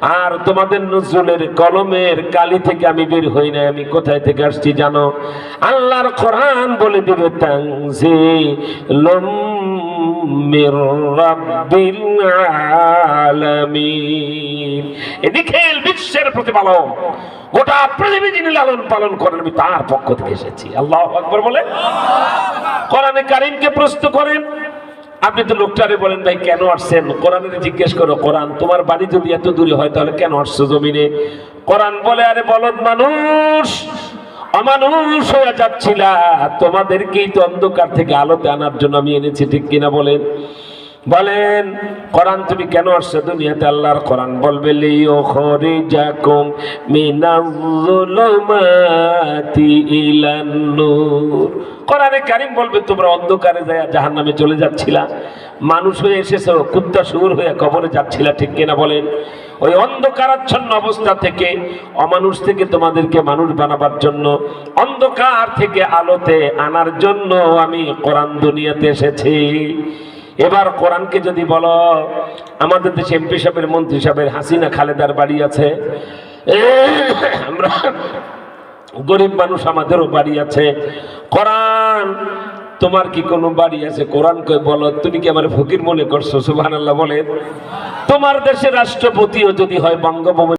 আর তোমাদের নজরুলের কলমের কালি থেকে আমি বের হই না আমি কোথায় থেকে আসছি জানো? আল্লাহর কোরআন বলে দিবে তাংজি আলামিন। এদিকে বিশ্বের প্রতিপালক গোটা পৃথিবী যিনি লালন পালন করেন, আমি তার পক্ষ থেকে এসেছি। আল্লাহ আকবর বলে কোরআনে কারিমকে প্রশ্ন করেন আপনি তো লোকটারে বলেন, ভাই, কেন আসছেন? কোরআনের জিজ্ঞেস করো, কোরআন, তোমার বাড়ি যদি এত দূরে হয়, তাহলে কেন আসছো জমিনে? কোরআন বলে, আরে, বলদ মানুষ, অমানুষ হয়ে যাচ্ছিলা। তোমাদেরকেই তো অন্ধকার থেকে আলোতে আনার জন্য আমি এনেছি, ঠিক কিনা বলেন? বলেন, কোরআন তুমি কেন আসছো দুনিয়াতে? আল্লাহর কোরআন বলবে, লিও খরি জাকুম মিনাজ্জুলুমাতি ইলান নূর। কোরআনে কারিম বলবে, তোমরা অন্ধকারে যায় জাহান্নামে চলে যাচ্ছিলা। মানুষ হয়ে এসেছ, কুত্তা সুর হয়ে কবরে যাচ্ছিলা, ঠিক কিনা বলেন? ওই অন্ধকারাচ্ছন্ন অবস্থা থেকে, অমানুষ থেকে তোমাদেরকে মানুষ বানাবার জন্য, অন্ধকার থেকে আলোতে আনার জন্য আমি কোরআন দুনিয়াতে এসেছি। এবার কোরআনকে যদি বলো, আমাদের দেশে এমপি সাহেবের মন্ত্রী সাহেবের হাসিনা খালেদার বাড়ি আছে। আমরা গরিব মানুষ, আমাদেরও বাড়ি আছে। কোরআন, তোমার কি কোনো বাড়ি আছে? কোরআন কই বলো, তুমি কি আমার ফকির মনে করছ? সুবহানাল্লাহ বলে তোমার দেশের রাষ্ট্রপতিও যদি হয় বঙ্গভবন